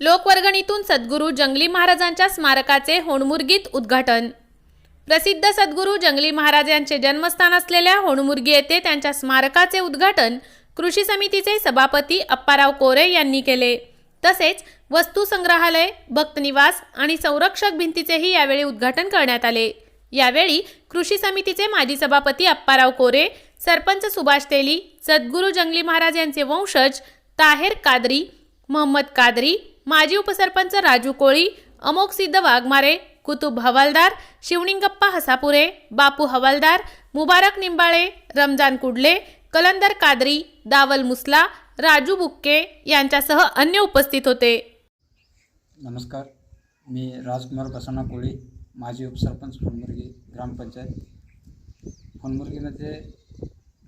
लोकवर्गणीतून सद्गुरू जंगली महाराजांच्या स्मारकाचे होणमुर्गीत उद्घाटन. प्रसिद्ध सद्गुरू जंगली महाराज यांचे जन्मस्थान असलेल्या होणमुर्गी येथे त्यांच्या स्मारकाचे उद्घाटन कृषी समितीचे सभापती अप्पाराव कोरे यांनी केले. तसेच वस्तू संग्रहालय भक्तनिवास आणि संरक्षक भिंतीचेही यावेळी उद्घाटन करण्यात आले. यावेळी कृषी समितीचे माजी सभापती अप्पाराव कोरे सरपंच सुभाष तेली सद्गुरू जंगली महाराज यांचे वंशज ताहेर कादरी मोहम्मद कादरी माजी उपसरपंच राजू कोळी अमोक सिद्ध वाघमारे कुतुब हवालदार शिवणिंगप्पा हसापुरे बापू हवालदार मुबारक निंबाळे रमजान कुडले कलंदर कादरी दावल मुसला राजू बुक्के यांच्यासह अन्य उपस्थित होते. नमस्कार. मी राजकुमार बसवना कोळी माजी उपसरपंच फुलमुर्गी ग्रामपंचायत. फुलमुर्गीमध्ये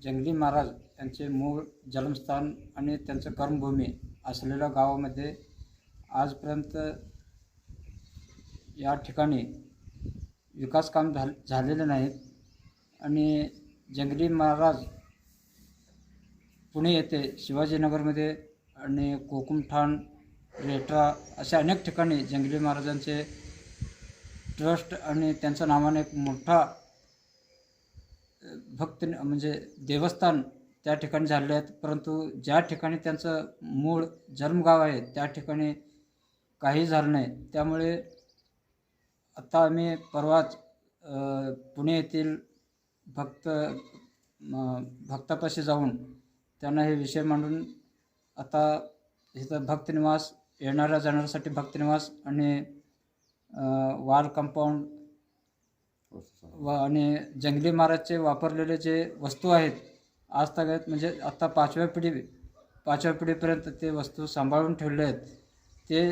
जंगली महाराज यांचे मूळ जन्मस्थान आणि त्यांचं कर्मभूमी असलेल्या गावामध्ये आजपर्यंत या ठिकाणी विकास काम झाल झालेले नाहीत. आणि जंगली महाराज पुणे येथे शिवाजीनगरमध्ये आणि कोकुमठाण रेट्रा अशा अनेक ठिकाणी जंगली महाराजांचे ट्रस्ट आणि त्यांच्या नावाने एक मोठा भक्त म्हणजे देवस्थान त्या ठिकाणी झाले आहेत. परंतु ज्या ठिकाणी त्यांचं मूळ जन्मगाव आहे त्या ठिकाणी काही झालं नाही. त्यामुळे आता आम्ही परवाच पुणे येथील भक्त भक्तापाशी जाऊन त्यांना हे विषय मांडून आता इथं भक्तनिवास येणाऱ्या जाणाऱ्यासाठी भक्तनिवास आणि वाल कंपाऊंड व आणि जंगली महाराजचे वापरलेले जे वस्तू आहेत आज तगत म्हणजे आत्ता पाचव्या पिढी पाचव्या पिढीपर्यंत ते वस्तू सांभाळून ठेवले आहेत. ते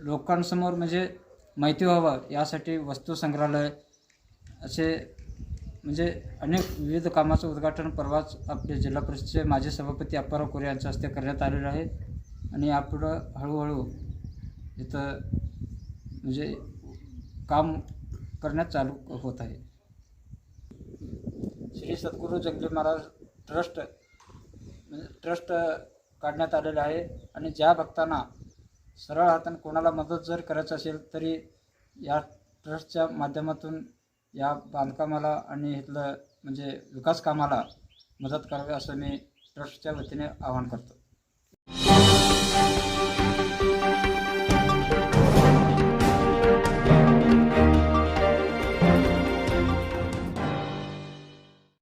लोकांसमोर म्हणजे माहिती व्हावं यासाठी वस्तू संग्रहालय असे म्हणजे अनेक विविध कामाचं उद्घाटन परवाच आपले जिल्हा परिषदेचे माजी सभापती अप्पाराव कोरे यांच्या हस्ते करण्यात आलेलं आहे. आणि यापुढं हळूहळू इथं म्हणजे काम करण्यात चालू होत आहे. श्री सद्गुरू जंगली महाराज ट्रस्ट म्हणजे ट्रस्ट काढण्यात आलेलं आहे. आणि ज्या भक्तांना सरळ हाताने कोणाला मदत जर करायचं असेल तरी या ट्रस्टच्या माध्यमातून या बांधकामाला आणि इथलं म्हणजे विकास कामाला मदत करावी असं मी ट्रस्टच्या वतीने आवाहन करतो.